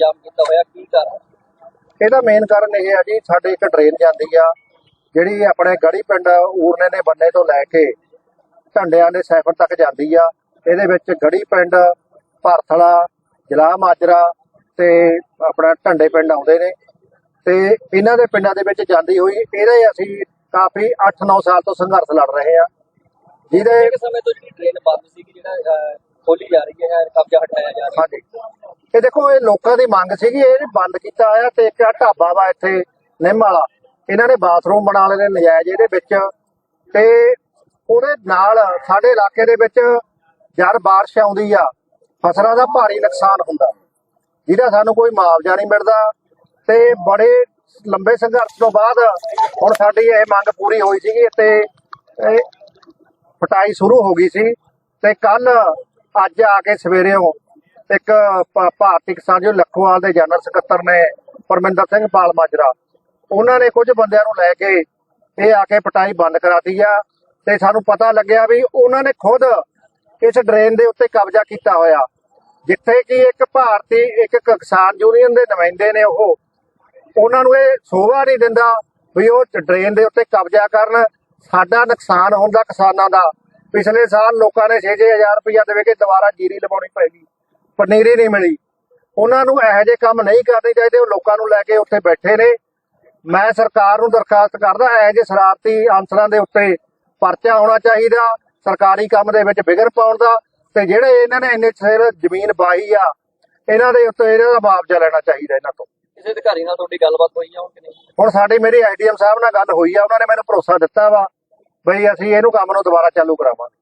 ਜਾਮ ਕੀਤਾ ਹੋਇਆ ਕੀ ਕਾਰਨ ਇਹਦਾ ਮੇਨ ਕਾਰਨ ਇਹ ਹੈ ਜੀ ਸਾਡੇ ਇੱਕ ਡਰੇਨ ਜਾਂਦੀ ਆ ਜਿਹੜੀ ਆਪਣੇ ਗੜੀ ਪਿੰਡ ਊਰਨੇ ਦੇ ਬੰਨੇ ਤੋਂ ਲੈ ਕੇ ਢੰਡਿਆਂ ਦੇ ਸੈਫਰ ਤੱਕ ਜਾਂਦੀ ਆ। ਇਹਦੇ ਵਿੱਚ ਗੜੀ ਪਿੰਡ ਭਰਥਲਾ ਜਲਾ ਮਾਜਰਾ ਤੇ ਆਪਣਾ ਢੰਡੇ ਪਿੰਡ ਆਉਂਦੇ ਨੇ। ਤੇ ਇਹਨਾਂ ਦੇ ਪਿੰਡਾਂ ਦੇ ਵਿੱਚ ਜਾਂਦੀ ਹੋਈ ਇਹਦੇ ਅਸੀਂ ਕਾਫੀ 8-9 ਸਾਲ ਤੋਂ ਸੰਘਰਸ਼ ਲੜ ਰਹੇ ਆ। ਜਿਹਦੇ ਇੱਕ ਸਮੇਂ ਤੋਂ ਜਿਹੜੀ ਟ੍ਰੇਨ ਬੰਦ ਸੀ ਜਿਹੜਾ ਖੋਲੀ ਜਾ ਰਹੀ ਹੈ ਕਬਜ਼ਾ ਹਟਾਇਆ ਜਾ ਰਿਹਾ ਹਾਂਜੀ। ਇਹ ਦੇਖੋ, ਇਹ ਲੋਕਾਂ ਦੀ ਮੰਗ ਸੀਗੀ, ਇਹ ਬੰਦ ਕੀਤਾ ਹੋਇਆ ਤੇ ਇੱਕ ਆਹ ਢਾਬਾ ਵਾ ਇੱਥੇ, ਨਿੰਮ ਵਾਲਾ। ਇਹਨਾਂ ਨੇ ਬਾਥਰੂਮ ਬਣਾ ਲਏ ਨੇ ਨਜਾਇਜ਼ ਇਹਦੇ ਵਿੱਚ। ਤੇ ਉਹਦੇ ਨਾਲ ਸਾਡੇ ਇਲਾਕੇ ਦੇ ਵਿੱਚ ਜਦ ਬਾਰਿਸ਼ ਆਉਂਦੀ ਆ, ਫਸਲਾਂ ਦਾ ਭਾਰੀ ਨੁਕਸਾਨ ਹੁੰਦਾ। ਜਿਹਦਾ ਸਾਨੂੰ ਕੋਈ ਮੁਆਵਜ਼ਾ ਨਹੀਂ ਮਿਲਦਾ। ਤੇ ਬੜੇ ਲੰਬੇ ਸੰਘਰਸ਼ ਤੋਂ ਬਾਅਦ ਹੁਣ ਸਾਡੀ ਇਹ ਮੰਗ ਪੂਰੀ ਹੋਈ ਸੀਗੀ, ਤੇ ਇਹ ਪਟਾਈ ਸ਼ੁਰੂ ਹੋ ਗਈ ਸੀ। ਤੇ ਕੱਲ ਅੱਜ ਆ ਕੇ ਸਵੇਰੇੋਂ ਇੱਕ ਭਾਰਤੀ ਕਿਸਾਨ ਜੋ ਲੱਖੋਵਾਲ ਦੇ ਜਨਰਲ ਸਕੱਤਰ ਨੇ, ਪਰਮਿੰਦਰ ਸਿੰਘ ਪਾਲ ਮਾਜਰਾ, ਉਹਨਾਂ ਨੇ ਕੁਝ ਬੰਦਿਆਂ ਨੂੰ ਲੈ ਕੇ ਇਹ ਆ ਕੇ ਪਟਾਈ ਬੰਦ ਕਰਾਤੀ ਆ ਤੇ ਸਾਨੂੰ ਪਤਾ ਲੱਗਿਆ ਵੀ ਉਹਨਾਂ ਨੇ ਖੁਦ ਇਸ ਡਰੇਨ ਦੇ ਉੱਤੇ ਕਬਜ਼ਾ ਕੀਤਾ ਹੋਇਆ, ਜਿੱਥੇ ਕਿ ਇੱਕ ਭਾਰਤੀ, ਇੱਕ ਕਿਸਾਨ ਯੂਨੀਅਨ ਦੇ ਨੁਮਾਇੰਦੇ ਨੇ ਉਹ, ਉਹਨਾਂ ਨੂੰ ਇਹ ਸੋਭਾ ਨਹੀਂ ਦਿੰਦਾ ਵੀ ਉਹ ਡਰੇਨ ਦੇ ਉੱਤੇ ਕਬਜ਼ਾ ਕਰਨ, ਸਾਡਾ ਨੁਕਸਾਨ ਹੁੰਦਾ ਕਿਸਾਨਾਂ ਦਾ। ਪਿਛਲੇ ਸਾਲ ਲੋਕਾਂ ਨੇ 6-6000 ਰੁਪਇਆ ਦੇ ਕੇ ਦੁਬਾਰਾ ਜੀਰੀ ਲਵਾਉਣੀ ਪੈਗੀ ਪਨੀਰੀ ਨਹੀਂ ਮਿਲੀ। ਉਹਨਾਂ ਨੂੰ ਇਹੋ ਜਿਹੇ ਕੰਮ ਨਹੀਂ ਕਰਨੇ ਚਾਹੀਦੇ ਉਹ ਲੋਕਾਂ ਨੂੰ ਲੈ ਕੇ ਉੱਥੇ ਬੈਠੇ ਨੇ। ਮੈਂ ਸਰਕਾਰ ਨੂੰ ਦਰਖਾਸਤ ਕਰਦਾ ਇਹੋ ਜਿਹੇ ਸ਼ਰਾਰਤੀ ਅਨਸਰਾਂ ਦੇ ਉੱਤੇ ਪਰਚਾ ਹੋਣਾ ਚਾਹੀਦਾ ਸਰਕਾਰੀ ਕੰਮ ਦੇ ਵਿੱਚ ਵਿਗੜ ਪਾਉਣ ਦਾ। ਤੇ ਜਿਹੜੇ ਇਹਨਾਂ ਨੇ ਇੰਨੇ ਸਿਰ ਜ਼ਮੀਨ ਬਾਹੀ ਆ ਇਹਨਾਂ ਦੇ ਉੱਤੇ ਇਹਨਾਂ ਦਾ ਮੁਆਵਜ਼ਾ ਲੈਣਾ ਚਾਹੀਦਾ ਇਹਨਾਂ ਤੋਂ। ਕਿਸੇ ਅਧਿਕਾਰੀ ਨਾਲ ਤੁਹਾਡੀ ਗੱਲਬਾਤ ਹੋਈ ਆ ਹੁਣ ਕਿ ਨਹੀਂ? ਹੁਣ ਸਾਡੀ ਮੇਰੀ ਆਈਡੀਐਮ ਸਾਹਿਬ ਨਾਲ ਗੱਲ ਹੋਈ ਆ ਉਹਨਾਂ ਨੇ ਮੈਨੂੰ ਭਰੋਸਾ ਦਿੱਤਾ ਵਾ। ਬਈ ਅਸੀਂ ਇਹਨੂੰ ਕੰਮ ਨੂੰ ਦੁਬਾਰਾ ਚਾਲੂ ਕਰਾਵਾਂਗੇ।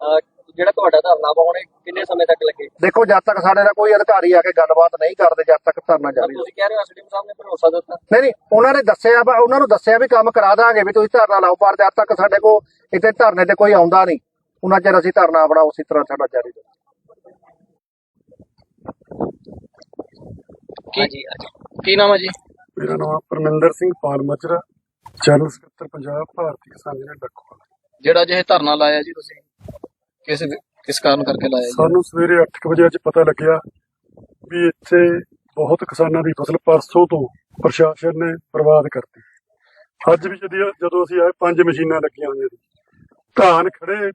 ਅਹ ਜਿਹੜਾ ਤੁਹਾਡਾ ਧਰਨਾ ਇਹ ਕਿੰਨੇ ਸਮੇਂ ਤੱਕ ਲੱਗੇ? ਦੇਖੋ ਜਦ ਤੱਕ ਸਾਡੇ ਨਾਲ ਕੋਈ ਅਧਿਕਾਰੀ ਆ ਕੇ ਗੱਲਬਾਤ ਨਹੀਂ ਕਰਦੇ ਜਦ ਤੱਕ ਧਰਨਾ ਜਾਰੀ ਤੁਸੀਂ ਕਹਿ ਰਹੇ ਹੋ ਐਸਡੀਐਮ ਸਾਹਿਬ ਨੇ ਭਰੋਸਾ ਦਿੱਤਾ। ਨਹੀਂ ਨਹੀਂ ਉਹਨਾਂ ਨੇ ਦੱਸਿਆ ਵਾ ਉਹਨਾਂ ਨੂੰ ਦੱਸਿਆ ਵੀ ਕੰਮ ਕਰਾ ਦਾਂਗੇ ਵੀ ਤੁਸੀਂ ਧਰਨਾ ਲਾਓ ਪਰ ਜਦ ਤੱਕ ਸਾਡੇ ਕੋਲ ਇੱਥੇ ਧਰਨੇ ਤੇ ਕੋਈ ਆਉਂਦਾ ਨਹੀਂ ਉਹਨਾਂ ਚਿਰ ਅਸੀਂ ਧਰਨਾ ਆਪਣਾ ਉਸੇ ਤਰ੍ਹਾਂ ਸਾਡਾ ਜਾਰੀ ਰੱਖਾਂਗੇ। ਹਾਂਜੀ ਕੀ ਨਾਮ ਹੈ ਜੀ? ਮੇਰਾ ਨਾਮ ਪਰਮਿੰਦਰ ਸਿੰਘ ਪਾਲ ਮਚਰਾ ਜਨਰਲ ਸਕੱਤਰ ਪੰਜਾਬ ਭਾਰਤੀ ਕਿਸਾਨ ਯੂਨੀਅਨ ਡੱਕੋਵਾਲ ਜਿਹੜਾ ਜੇ ਧਰਨਾ ਲਾਇਆ ਜੀ ਤੁਸੀਂ ਕਿਸ ਕਿਸ ਕਾਰਨ ਕਰਕੇ ਲਾਇਆ ਜੀ? ਸਾਨੂੰ ਸਵੇਰੇ 8 ਵਜੇ ਅੱਜ ਪਤਾ ਲੱਗਿਆ ਵੀ ਇੱਥੇ ਬਹੁਤ ਕਿਸਾਨਾਂ ਦੀ ਫਸਲ ਪਰਸੋਂ ਤੋਂ ਪ੍ਰਸ਼ਾਸਨ ਨੇ ਬਰਬਾਦ ਕਰਤੀ। ਅੱਜ ਵੀ ਜਦੋਂ ਜਦੋਂ ਅਸੀਂ ਆਏ ਪੰਜ ਮਸ਼ੀਨਾਂ ਲੱਗੀਆਂ ਹੋਈਆਂ ਸੀ। ਧਾਨ ਖੜੇ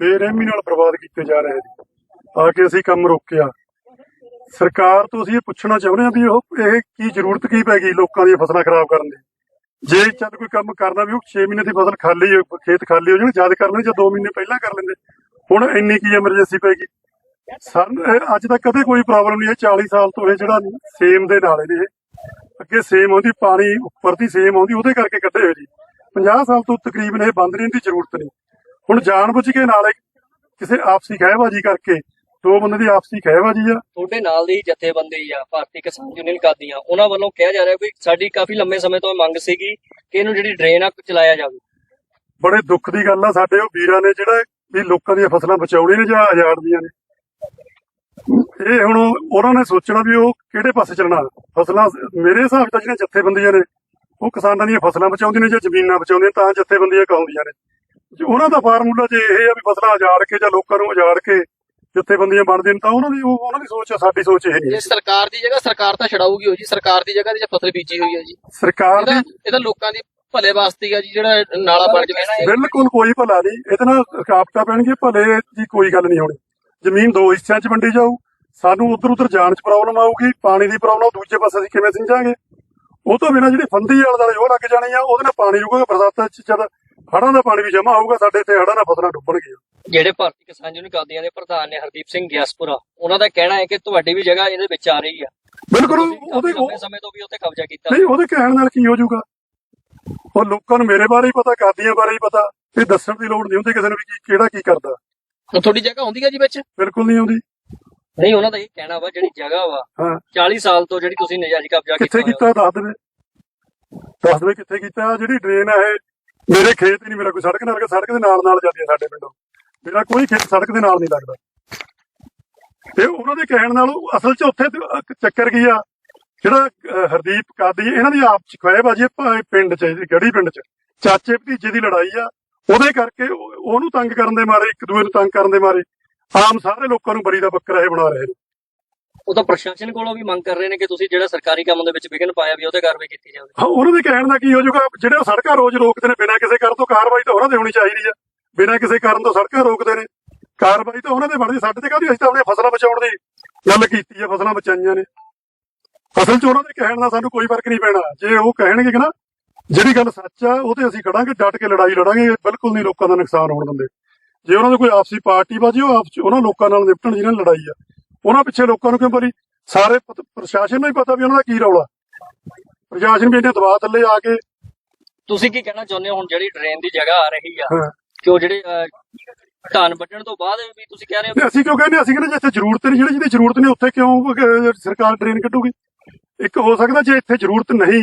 ਬੇਰਹਿਮੀ ਨਾਲ ਬਰਬਾਦ ਕੀਤੇ ਜਾ ਰਹੇ ਸੀ। ਆ ਕੇ ਅਸੀਂ ਕੰਮ ਰੋਕਿਆ। ਸਰਕਾਰ ਤੋਂ ਅਸੀਂ ਇਹ ਪੁੱਛਣਾ ਚਾਹੁੰਦੇ ਹਾਂ ਵੀ ਉਹ ਇਹ ਕੀ ਜ਼ਰੂਰਤ ਕੀ ਪੈ ਗਈ ਲੋਕਾਂ ਦੀਆਂ ਫਸਲਾਂ ਖਰਾਬ ਕਰਨ ਦੀ? ਜੇ ਚੱਲ ਕੋਈ ਕੰਮ ਕਰਨਾ ਵੀ ਉਹ 6 ਮਹੀਨੇ ਦੀ ਫਸਲ ਖਾਲੀ ਖੇਤ ਖਾਲੀ ਹੋ ਜਾਣ ਜਦ ਕਰ ਲੈਣ ਜਾਂ 2 ਮਹੀਨੇ ਪਹਿਲਾਂ ਕਰ ਲੈਂਦੇ। ਹੁਣ ਇੰਨੀ ਕੀ ਐਮਰਜੈਂਸੀ ਪੈ ਗਈ ਅੱਜ ਤੱਕ ਕਦੇ ਕੋਈ ਪ੍ਰੋਬਲਮ ਨਹੀਂ ਹੈ 40 ਸਾਲ ਤੋਂ ਇਹ ਜਿਹੜਾ ਸੇਮ ਦੇ ਨਾਲ ਨੇ ਅੱਗੇ ਸੇਮ ਆਉਂਦੀ, ਪਾਣੀ ਉੱਪਰ ਦੀ ਸੇਮ ਆਉਂਦੀ, ਉਹਦੇ ਕਰਕੇ ਕੱਢੇ ਹੋਏ ਜੀ। 50 ਸਾਲ ਤੋਂ ਤਕਰੀਬਨ ਇਹ ਬੰਦ ਨਹੀਂ ਦੀ ਜ਼ਰੂਰਤ ਨਹੀਂ। ਹੁਣ ਜਾਣਬੁੱਝ ਕੇ ਨਾਲੇ ਕਿਸੇ ਆਪਸੀ ਖਹਿਬਾਜੀ ਕਰਕੇ ਦੋ ਬੰਦੇ ਦੀ ਆਪਸੀ ਖਹਿਬਾਜੀ ਆ। ਤੁਹਾਡੇ ਨਾਲ ਦੀ ਜਥੇਬੰਦੀ ਆ ਭਾਰਤੀ ਕਿਸਾਨ ਯੂਨੀਅਨ ਕਾਦੀਆਂ ਉਹਨਾਂ ਵੱਲੋਂ ਕਿਹਾ ਜਾ ਰਿਹਾ ਵੀ ਸਾਡੀ ਕਾਫੀ ਲੰਮੇ ਸਮੇਂ ਤੋਂ ਮੰਗ ਸੀਗੀ ਕਿ ਇਹਨੂੰ ਜਿਹੜੀ ਡਰੇਨ ਆ ਚਲਾਇਆ ਜਾਵੇ। ਬੜੇ ਦੁੱਖ ਦੀ ਗੱਲ ਆ ਸਾਡੇ ਉਹ ਵੀਰਾਂ ਨੇ ਜਿਹੜਾ ਵੀ ਲੋਕਾਂ ਦੀਆਂ ਫਸਲਾਂ ਬਚਾਉਣੀਆਂ ਨੇ ਜਾਂ ਉਜਾੜਦੀਆਂ ਨੇ। ਇਹ ਹੁਣ ਉਹਨਾਂ ਨੇ ਸੋਚਣਾ ਵੀ ਉਹ ਕਿਹੜੇ ਪਾਸੇ ਚੱਲਣਾ। ਫਸਲਾਂ ਮੇਰੇ ਹਿਸਾਬ ਨਾਲ ਜਿਹੜੀਆਂ ਜਥੇਬੰਦੀਆਂ ਨੇ ਉਹ ਕਿਸਾਨਾਂ ਦੀਆਂ ਫਸਲਾਂ ਬਚਾਉਂਦੀਆਂ ਨੇ ਜਾਂ ਜ਼ਮੀਨਾਂ ਬਚਾਉਂਦੀਆਂ ਤਾਂ ਜਥੇਬੰਦੀਆਂ ਕਹਾਉਂਦੀਆਂ ਨੇ। ਉਹਨਾਂ ਦਾ ਫਾਰਮੂਲਾ ਜੇ ਇਹ ਆ ਵੀ ਫਸਲਾਂ ਉਜਾੜ ਕੇ ਜਾਂ ਲੋਕਾਂ ਨੂੰ ਉਜਾੜ ਕੇ ਜਥੇਬੰਦੀਆਂ ਬਣਦੀਆਂ ਨੇ ਤਾਂ ਉਹਨਾਂ ਦੀ ਉਹ ਉਹਨਾਂ ਦੀ ਸੋਚ ਆ ਸਾਡੀ ਸੋਚ ਇਹ ਨਹੀਂ ਹੈ। ਜੇ ਸਰਕਾਰ ਦੀ ਜਗ੍ਹਾ ਸਰਕਾਰ ਤਾਂ ਛਡਾਊਗੀ ਹੋ ਜੀ ਸਰਕਾਰ ਦੀ ਜਗ੍ਹਾ ਤੇ ਜੇ ਫਸਲ ਬੀਜੀ ਹੋਈ ਹੈ ਜੀ। ਸਰਕਾਰ ਇਹਦਾ ਦੀ ਇਹਦਾ ਲੋਕਾਂ ਦੀ ਭਲੇ ਵਾਸਤੇ ਹੀ ਆ ਜੀ ਜਿਹੜਾ ਨਾਲਾ ਬਣ ਜਾਵੇ ਬਿਲਕੁਲ ਕੋਈ ਭਲਾ ਨਹੀਂ। ਇਹਦੇ ਨਾਲ ਰੁਕਾਵਟਾਂ ਪੈਣਗੀਆਂ ਭਲੇ ਦੀ ਕੋਈ ਗੱਲ ਨਹੀਂ ਹੋਣੀ। ਜ਼ਮੀਨ ਦੋ ਹਿੱਸਿਆਂ 'ਚ ਵੰਡੀ ਜਾਊ ਸਾਨੂੰ ਉਧਰ ਉਧਰ ਜਾਣ 'ਚ ਪ੍ਰੋਬਲਮ ਆਊਗੀ ਪਾਣੀ ਦੀ ਪ੍ਰੋਬਲਮ ਦੂਜੇ ਪਾਸੇ ਅਸੀਂ ਕਿਵੇਂ ਸਿੰਜਾਂਗੇ? ਉਹ ਤੋਂ ਬਿਨਾਂ ਜਿਹੜੀ ਫੰਦੀ ਵਾਲ ਦਾ ਉਹ ਲੱਗ ਜਾਣੀ ਆ ਉਹਦੇ ਨਾਲ ਪਾਣੀ ਰੁਕੇਗਾ ਬਰਸਾਤਾਂ 'ਚ ਜਦ ਹੜ੍ਹਾਂ ਦਾ ਪਾਣੀ ਵੀ ਜਮ੍ਹਾਂ ਹੋਊਗਾ ਸਾਡੇ ਇੱਥੇ ਹੜ੍ਹਾਂ ਨਾਲ ਫਸਲਾਂ ਡੁੱਬਣਗੀਆਂ। ਜਿਹੜੇ ਭਾਰਤੀ ਕਿਸਾਨ ਯੂਨੀਅਨ ਕਾਦੀਆਂ ਦੇ ਪ੍ਰਧਾਨ ਨੇ ਹਰਦੀਪ ਸਿੰਘ ਗਿਆਸਪੁਰਾ ਉਹਨਾਂ ਦਾ ਕਹਿਣਾ ਹੈ ਕਿ ਤੁਹਾਡੀ ਵੀ ਜਗ੍ਹਾ ਇਹਦੇ ਵਿੱਚ ਆ ਰਹੀ ਆ। ਬਿਲਕੁਲ ਉਹਦੇ ਸਮੇਂ ਤੋਂ ਵੀ ਉੱਤੇ ਕਬਜ਼ਾ ਕੀਤਾ। ਨਹੀਂ ਉਹਦੇ ਕਹਿਣ ਨਾਲ ਕੀ ਹੋ ਜਾਊਗਾ? ਉਹ ਲੋਕਾਂ ਨੂੰ ਮੇਰੇ ਬਾਰੇ ਹੀ ਪਤਾ ਕਾਦੀਆਂ ਬਾਰੇ ਹੀ ਪਤਾ ਇਹ ਦੱਸਣ ਦੀ ਲੋੜ ਨਹੀਂ ਹੁੰਦੀ ਕਿਸੇ ਨੂੰ ਵੀ ਕੀ- ਕਿਹੜਾ ਕੀ ਕਰਦਾ। ਤੁਹਾਡੀ ਜਗ੍ਹਾ ਆਉਂਦੀ ਹੈ ਜੀ ਵਿੱਚ? ਬਿਲਕੁਲ ਨਹੀਂ ਆਉਂਦੀ। ਨਹੀਂ ਉਹਨਾਂ ਦਾ ਇਹ ਕਹਿਣਾ ਵਾ ਜਿਹੜੀ ਜਗ੍ਹਾ ਵਾ ਹਾਂ। 40 ਸਾਲ ਤੋਂ ਜਿਹੜੀ ਤੁਸੀਂ ਨਜਾਇਜ਼ ਕਬਜ਼ਾ ਕਿੱਥੇ ਕੀਤਾ ਕੀਤਾ ਦੱਸ ਦੇਵੇ। ਦੱਸ ਦੇਵੇ ਕਿੱਥੇ ਕੀਤਾ ਜਿਹੜੀ ਡਰੇਨ ਆ ਇਹ ਮੇਰੇ ਖੇਤ ਹੀ ਨਹੀਂ, ਮੇਰਾ ਕੋਈ ਸੜਕ ਨਾਲ, ਸੜਕ ਦੇ ਨਾਲ ਨਾਲ ਜਾਂਦੀ ਹੈ ਸਾਡੇ ਪਿੰਡੋਂ। ਮੇਰਾ ਕੋਈ ਖੇਤ ਸੜਕ ਦੇ ਨਾਲ ਨਹੀਂ ਲੱਗਦਾ। ਤੇ ਉਹਨਾਂ ਦੇ ਕਹਿਣ ਨਾਲ ਅਸਲ 'ਚ ਉੱਥੇ ਚੱਕਰ ਕੀ ਆ, ਜਿਹੜਾ ਹਰਦੀਪ ਕਾਦੀ, ਇਹਨਾਂ ਦੀ ਆਪ ਚ ਖੋਏਬਾਜੀ ਪਿੰਡ 'ਚ ਗੜੀ ਪਿੰਡ 'ਚ। ਚਾਚੇ ਭਤੀਜੇ ਦੀ ਲੜਾਈ ਆ, ਉਹਦੇ ਕਰਕੇ ਉਹਨੂੰ ਤੰਗ ਕਰਨ ਦੇ ਮਾਰੇ, ਇੱਕ ਦੂਏ ਨੂੰ ਤੰਗ ਕਰਨ ਦੇ ਮਾਰੇ। ਆਮ ਸਾਰੇ ਲੋਕਾਂ ਨੂੰ ਬਰੀ ਦਾ ਬੱਕਰਾ ਇਹ ਬਣਾ ਰਹੇ ਨੇ। ਉਹ ਤਾਂ ਪ੍ਰਸ਼ਾਸਨ ਕੋਲੋਂ ਵੀ ਮੰਗ ਕਰ ਰਹੇ ਨੇ ਕਿ ਤੁਸੀਂ ਜਿਹੜਾ ਸਰਕਾਰੀ ਕੰਮ ਦੇ ਵਿੱਚ ਵਿਘਨ ਪਾਇਆ ਵੀ ਉਹਤੇ ਕਾਰਵਾਈ ਕੀਤੀ ਜਾਵੇ। ਹਾਂ, ਉਹਨਾਂ ਦੇ ਕਹਿਣ ਦਾ ਕੀ ਹੋ ਜਾਊਗਾ, ਜਿਹੜੇ ਉਹ ਸੜਕਾਂ ਰੋਜ਼ ਰੋਕਦੇ ਨੇ, ਬਿਨਾਂ ਕਿਸੇ ਕਾਰਨ ਤੋਂ ਕਾਰਵਾਈ ਤਾਂ ਉਹਨਾਂ ਦੇ ਹੋਣੀ ਚਾਹੀਦੀ ਆ। ਬਿਨਾਂ ਕਿਸੇ ਕਾਰਨ ਤੋਂ ਸੜਕਾਂ ਰੋਕਦੇ ਨੇ। ਕਾਰਵਾਈ ਤਾਂ ਉਹਨਾਂ ਦੇ ਬਣਦੀ, ਸਾਡੇ ਤੇ ਕਾਹਦੀ ਅਸੀਂ ਤਾਂ ਆਪਣੀਆਂ ਫਸਲਾਂ ਬਚਾਉਣ ਦੀ ਗੱਲ ਕੀਤੀ ਆ, ਫਸਲਾਂ ਬਚਾਈਆਂ ਨੇ। ਫਸਲ 'ਚ ਉਹਨਾਂ ਦੇ ਕਹਿਣ ਦਾ ਸਾਨੂੰ ਕੋਈ ਫ਼ਰਕ ਨਹੀਂ ਪੈਣਾ। ਜੇ ਉਹ ਕਹਿਣਗੇ ਕਿ ਨਾ, ਜਿਹੜੀ ਗੱਲ ਸੱਚ ਆ ਉਹ ਤੇ ਅਸੀਂ ਖੜਾਂਗੇ, ਡਟ ਕੇ ਲੜਾਈ ਲੜਾਂਗੇ, ਬਿਲਕੁਲ ਨਹੀਂ ਲੋਕਾਂ ਦਾ ਨੁਕਸਾਨ ਹੋਣ ਦਿੰਦੇ। ਜੇ ਉਹਨਾਂ ਦਾ ਕੋਈ ਆਪਸੀ ਪਾਰਟੀ ਬਾਜੀ, ਉਹ ਆਪਸ ਉਹਨਾਂ ਲੋਕਾਂ ਨਾਲ ਨਿਪਟਣ ਜਿਹਨਾਂ ਨਾਲ ਲੜਾਈ ਆ। ਉਹਨਾਂ ਪਿੱਛੇ ਲੋਕਾਂ ਨੂੰ ਕਿਉਂ ਬਰੀ ਸਾਰੇ ਪ੍ਰਸ਼ਾਸਨ ਨੂੰ ਹੀ ਪਤਾ ਵੀ ਉਹਨਾਂ ਦਾ ਕੀ ਰੌਲਾ। ਪ੍ਰਸ਼ਾਸਨ ਵੀ ਇਹਨੇ ਦਬਾਅ ਥੱਲੇ ਆ ਕੇ ਤੁਸੀਂ ਕੀ ਕਹਿਣਾ ਚਾਹੁੰਦੇ ਹੋ? ਹੁਣ ਜਿਹੜੀ ਡਰੇਨ ਦੀ ਜਗ੍ਹਾ ਆ ਰਹੀ ਆ। ਕਿ ਉਹ ਜਿਹੜੇ ਧਾਨ ਵੱਢਣ ਤੋਂ ਬਾਅਦ ਵੀ ਤੁਸੀਂ ਕਹਿ ਰਹੇ ਹੋ ਅਸੀਂ ਕਿਉਂ ਕਹਿੰਦੇ? ਅਸੀਂ ਕਹਿੰਦੇ ਜਿੱਥੇ ਜ਼ਰੂਰਤ ਨਹੀਂ ਜਿਹੜੀ ਜਿਹਦੀ ਜ਼ਰੂਰਤ ਨਹੀਂ ਉੱਥੇ ਕਿਉਂ ਸਰਕਾਰ ਡਰੇਨ ਕੱਢੂਗੀ? ਇੱਕ ਹੋ ਸਕਦਾ ਜੇ ਇੱਥੇ ਜ਼ਰੂਰਤ ਨਹੀਂ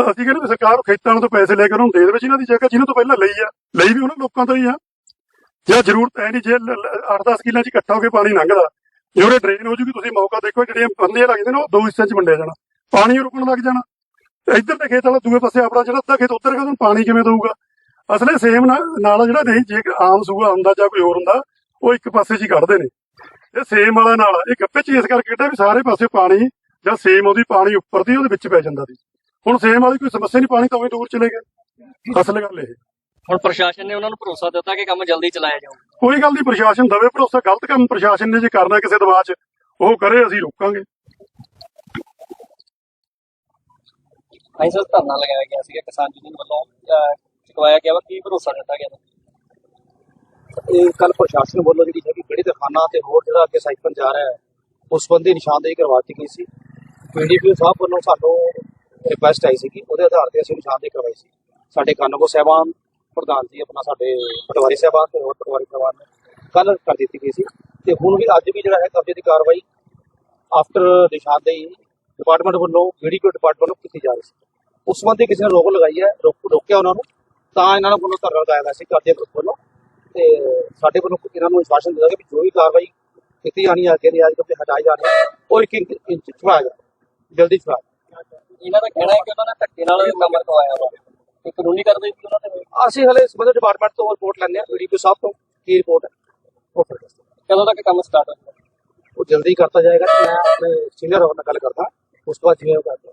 ਅਸੀਂ ਕਹਿੰਦੇ ਵੀ ਸਰਕਾਰ ਖੇਤਾਂ ਤੋਂ ਪੈਸੇ ਲੈ ਕੇ ਉਹਨੂੰ ਦੇ ਦੇਵੇ ਜਿਨ੍ਹਾਂ ਦੀ ਜਗ੍ਹਾ ਜਿਹਨਾਂ ਤੋਂ ਪਹਿਲਾਂ ਲਈ ਆ ਲਈ ਵੀ ਉਹਨਾਂ ਲੋਕਾਂ ਤੋਂ ਹੀ ਆ। ਜੇ ਜ਼ਰੂਰਤ ਹੈ ਨਹੀਂ ਜੇ 8-10 ਕਿੱਲਿਆਂ 'ਚ ਇਕੱਠਾ ਹੋ ਕੇ ਪਾਣੀ ਲੰਘਦਾ ਜੇ ਡਰੇਨ ਹੋ ਜੂਗੀ, ਤੁਸੀਂ ਮੌਕਾ ਦੇਖੋ ਜਿਹੜੀਆਂ ਬੰਦੀਆਂ ਲੱਗਦੇ ਨੇ ਉਹ ਦੋ ਹਿੱਸਿਆਂ 'ਚ ਵੰਡਿਆ ਜਾਣਾ। ਪਾਣੀ ਰੁਕਣ ਲੱਗ ਜਾਣਾ। ਇੱਧਰ ਦੇ ਖੇਤ ਵਾਲਾ ਦੂਏ ਪਾਸੇ ਆਪਣਾ ਜਿਹੜਾ ਅੱਧਾ ਖੇਤ, ਉੱਧਰ ਗਿਆ ਉਹਨੂੰ ਪਾਣੀ ਕਿਵੇਂ ਦਊਗਾ? ਅਸਲੇ ਸੇਮ ਨਾਲ ਜਿਹੜਾ ਨਹੀਂ, ਜੇ ਆਮ ਸੂਆ ਹੁੰਦਾ ਜਾਂ ਕੋਈ ਹੋਰ ਹੁੰਦਾ, ਉਹ ਇੱਕ ਪਾਸੇ 'ਚ ਹੀ ਕੱਢਦੇ ਨੇ। ਇਹ ਸੇਮ ਵਾਲਾ ਨਾਲ ਇਹ ਗੱਪੇ 'ਚ ਇਸ ਕਰਕੇ ਕੱਢਿਆ ਵੀ ਸਾਰੇ ਪਾਸੇ ਪਾਣੀ ਜਾਂ ਸੇਮ ਉਹਦੀ ਪਾਣੀ ਉੱਪਰ ਦੀ, ਉਹਦੇ ਵਿੱਚ ਪੈ ਜਾਂਦਾ ਸੀ। ਹੁਣ ਸੇਮ ਵਾਲੀ ਕੋਈ ਸਮੱਸਿਆ ਨਹੀਂ, ਪਾਣੀ ਤਾਂ ਉਵੇਂ ਦੂਰ ਚਲੇ ਗਿਆ। ਅਸਲ ਗੱਲ ਇਹ। ਹੁਣ ਪ੍ਰਸ਼ਾਸਨ ਨੇ ਉਹਨਾਂ ਨੂੰ ਭਰੋਸਾ ਦਿੱਤਾ ਕਿ ਕੰਮ ਜਲਦੀ ਚਲਾਇਆ ਜਾਊਗਾ। ਕੋਈ ਗੱਲ ਨਹੀਂ ਪ੍ਰਸ਼ਾਸਨ ਦਵੇ ਭਰੋਸਾ ਗਲਤ ਕੰਮ ਪ੍ਰਸ਼ਾਸਨ ਨੇ ਜੇ ਕਰਨਾ ਕਿਸੇ ਦਬਾਅ 'ਚ ਉਹ ਕਰੇ ਅਸੀਂ ਰੋਕਾਂਗੇ। ਅਸੀਂ ਸਰ ਧਰਨਾ ਲਗਾਇਆ ਗਿਆ ਸੀਗਾ ਕਿਸਾਨ ਯੂਨੀਅਨ ਵੱਲੋਂ ਅਹ, ਚੁਕਵਾਇਆ ਗਿਆ ਵਾ ਕੀ ਭਰੋਸਾ ਦਿੱਤਾ ਗਿਆ ਇਹ ਕੱਲ ਪ੍ਰਸ਼ਾਸਨ ਵੱਲੋਂ ਜਿਹੜੀ ਹੈਗੀ ਕਿਹੜੀ ਤਰਖਾਨਾ ਤੇ ਹੋਰ ਜਿਹੜਾ ਅੱਗੇ ਸਾਈਕਲ ਜਾ ਰਿਹਾ ਹੈ ਉਸ ਬੰਦੇ ਨਿਸ਼ਾਨਦੇਹੀ ਕਰਵਾ ਦਿੱਤੀ ਗਈ ਸੀ। ਪੀਡੀਪੀਓ ਸਾਹਿਬ ਵੱਲੋਂ ਸਾਨੂੰ ਰਿਕੁਐਸਟ ਆਈ ਸੀ ਕਿ ਉਹਦੇ ਆਧਾਰ ਤੇ ਅਸੀਂ ਨਿਸ਼ਾਨਦੇਹੀ ਕਰਵਾਈ ਸੀ। ਸਾਡੇ ਕਾਨੂੰਗੋ ਸਾਹਿਬਾਨ ਪ੍ਰਧਾਨ ਜੀ ਆਪਣਾ ਸਾਡੇ ਪਟਵਾਰੀ ਸਾਹਿਬਾਨ ਤੇ ਹੋਰ ਪਟਵਾਰੀ ਸਾਹਿਬਾਨ ਨੇ ਕੱਲ ਕਰ ਦਿੱਤੀ ਗਈ ਸੀ। ਤੇ ਹੁਣ ਵੀ ਅੱਜ ਵੀ ਜਿਹੜਾ ਹੈ ਕਬਜ਼ੇ ਦੀ ਕਾਰਵਾਈ ਆਫਟਰ ਨਿਸ਼ਾਨਦੇਹੀ ਡਿਪਾਰਟਮੈਂਟ ਵੱਲੋਂ ਬੀਡੀਪੀਓ ਡਿਪਾਰਟਮੈਂਟ ਵੱਲੋਂ ਕੀਤੀ ਜਾ ਰਹੀ ਸੀ। ਉਸ ਸੰਬੰਧੀ ਕਿਸੇ ਨੇ ਰੋਕ ਲਗਾਈ ਹੈ ਰੋਕਿਆ ਉਹਨਾਂ ਨੂੰ, ਤਾਂ ਇਹਨਾਂ ਨੂੰ ਵੱਲੋਂ ਧਰਨਾ ਲਗਾਇਆ ਗਿਆ ਸੀ ਕਰਦੇ ਗਰੁੱਪ ਵੱਲੋਂ। ਤੇ ਸਾਡੇ ਵੱਲੋਂ ਇਹਨਾਂ ਨੂੰ ਵਿਸ਼ਵਾਸ ਦਿੱਤਾ ਗਿਆ ਜੋ ਵੀ ਕਾਰਵਾਈ ਕੀਤੀ ਜਾਣੀ ਹੈ, ਅੱਗੇ ਦੀ ਅੱਜ ਤੋਂ ਹਟਾਈ ਜਾਣੀ ਉਹ ਇੱਕ ਇੰਚ ਇੰਚ ਛੁਪਾਇਆ ਜਲਦੀ ਛੁਪਾਇਆ ਇਹਨਾਂ ਦਾ ਕਹਿਣਾ ਹੈ ਕਿ ਉਹਨਾਂ ਨੇ ਧੱਕੇ ਨਾਲ ਕੰਮ ਕਰਵਾਇਆ ਵਾ। ਕਾਨੂੰਨੀ ਕਾਰਵਾਈ ਵੀ ਉਹਨਾਂ ਤੇ ਹੋਈ। ਅਸੀਂ ਹਲੇ ਸੰਬੰਧਿਤ ਡਿਪਾਰਟਮੈਂਟ ਤੋਂ ਰਿਪੋਰਟ ਲੈਂਦੇ ਹਾਂ ਵੀਡੀਪੀ ਸਾਹਿਬ ਤੋਂ ਕੀ ਰਿਪੋਰਟ ਹੈ ਉਹ ਫਿਰ ਦੱਸਦੇ ਹਾਂ। ਕਦੋਂ ਤੱਕ ਕੰਮ ਸਟਾਰਟ ਹੋਊਗਾ ਉਹ ਜਲਦੀ ਕਰਤਾ ਜਾਏਗਾ ਤੇ ਮੈਂ ਆਪਣੇ ਸੀਨੀਅਰ ਨਾਲ ਗੱਲ ਕਰਦਾ ਉਸ ਤੋਂ ਬਾਅਦ ਜਿਵੇਂ ਉਹ ਕਰਦਾ